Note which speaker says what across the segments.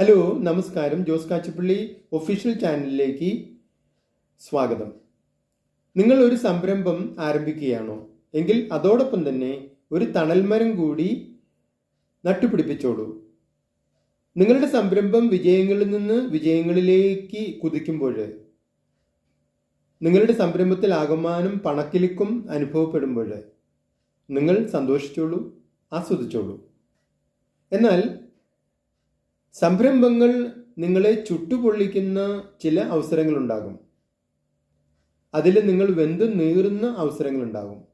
Speaker 1: Hello നമസ്കാരം. Jose Kachippally official ചാനലിലേക്ക് സ്വാഗതം. നിങ്ങൾ ഒരു സംരംഭം ആരംഭിക്കുകയാണോ? എങ്കിൽ അതോടൊപ്പം തന്നെ ഒരു തണൽമരം കൂടി നട്ടുപിടിപ്പിച്ചോളൂ. നിങ്ങളുടെ സംരംഭം വിജയങ്ങളിൽ നിന്ന് വിജയങ്ങളിലേക്ക് കുതിക്കുമ്പോൾ നിങ്ങളുടെ സംരംഭത്തിൽ ആകമാനം പണക്കിലുക്കും അനുഭവപ്പെടുമ്പോൾ നിങ്ങൾ സന്തോഷിച്ചോളൂ ആസ്വദിച്ചോളൂ. എന്നാൽ സംരംഭങ്ങൾ നിങ്ങളെ ചുട്ടുപൊള്ളിക്കുന്ന ചില അവസരങ്ങളുണ്ടാകും. അതിൽ നിങ്ങൾ വെന്തു നീറുന്ന അവസരങ്ങളുണ്ടാകും.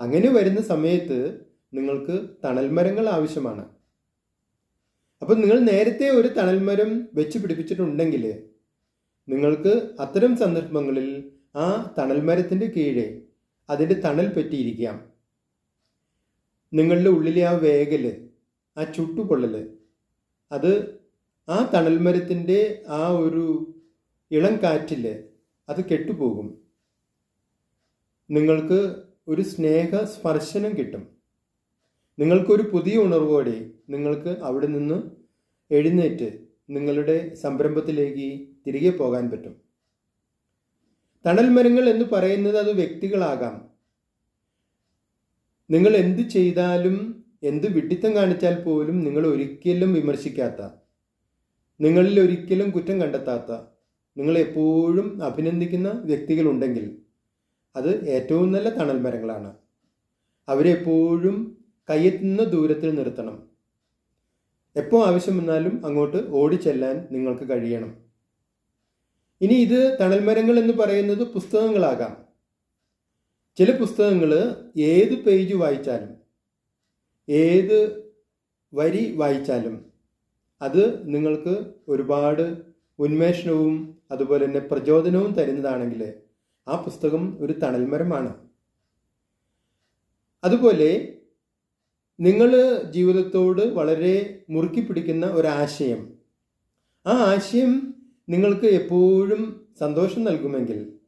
Speaker 1: അങ്ങനെ വരുന്ന സമയത്ത് നിങ്ങൾക്ക് തണൽമരങ്ങൾ ആവശ്യമാണ്. അപ്പം നിങ്ങൾ നേരത്തെ ഒരു തണൽമരം വെച്ച് പിടിപ്പിച്ചിട്ടുണ്ടെങ്കിൽ നിങ്ങൾക്ക് അത്തരം സന്ദർഭങ്ങളിൽ ആ തണൽമരത്തിന്റെ കീഴെ അതിന്റെ തണൽ പറ്റിയിരിക്കാം. നിങ്ങളുടെ ഉള്ളിലെ ആ വേഗൽ ആ ചുട്ടുപൊള്ളൽ അത് ആ തണൽമരത്തിന്റെ ആ ഒരു ഇളം കാറ്റിൽ അത് കെട്ടുപോകും. നിങ്ങൾക്ക് ഒരു സ്നേഹ സ്പർശനം കിട്ടും. നിങ്ങൾക്കൊരു പുതിയ ഉണർവോടെ നിങ്ങൾക്ക് അവിടെ നിന്ന് എഴുന്നേറ്റ് നിങ്ങളുടെ സംരംഭത്തിലേക്ക് തിരികെ പോകാൻ പറ്റും. തണൽ മരങ്ങൾ എന്ന് പറയുന്നത് അത് വ്യക്തികളാകാം. നിങ്ങൾ എന്ത് ചെയ്താലും എന്ത് വിഡിത്തം കാണിച്ചാൽ പോലും നിങ്ങൾ ഒരിക്കലും വിമർശിക്കാത്ത നിങ്ങളിൽ ഒരിക്കലും കുറ്റം കണ്ടെത്താത്ത നിങ്ങൾ എപ്പോഴും അഭിനന്ദിക്കുന്ന വ്യക്തികളുണ്ടെങ്കിൽ അത് ഏറ്റവും നല്ല തണൽ മരങ്ങളാണ്. അവരെപ്പോഴും കയ്യെത്തുന്ന ദൂരത്തിൽ നിർത്തണം. എപ്പോൾ ആവശ്യം വന്നാലും അങ്ങോട്ട് ഓടിച്ചെല്ലാൻ നിങ്ങൾക്ക് കഴിയണം. ഇനി ഇത് തണൽമരങ്ങൾ എന്ന് പറയുന്നത് പുസ്തകങ്ങളാകാം. ചില പുസ്തകങ്ങൾ ഏത് പേജ് വായിച്ചാലും ഏത് വരി വായിച്ചാലും അത് നിങ്ങൾക്ക് ഒരുപാട് ഉന്മേഷണവും അതുപോലെ തന്നെ പ്രചോദനവും തരുന്നതാണെങ്കിൽ ആ പുസ്തകം ഒരു തണൽമരമാണ്. അതുപോലെ നിങ്ങൾ ജീവിതത്തോട് വളരെ മുറുക്കി പിടിക്കുന്ന ഒരാശയം ആ ആശയം നിങ്ങൾക്ക് എപ്പോഴും സന്തോഷം നൽകുമെങ്കിൽ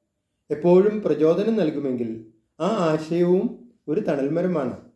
Speaker 1: എപ്പോഴും പ്രചോദനം നൽകുമെങ്കിൽ ആ ആശയവും ഒരു തണൽമരമാണ്.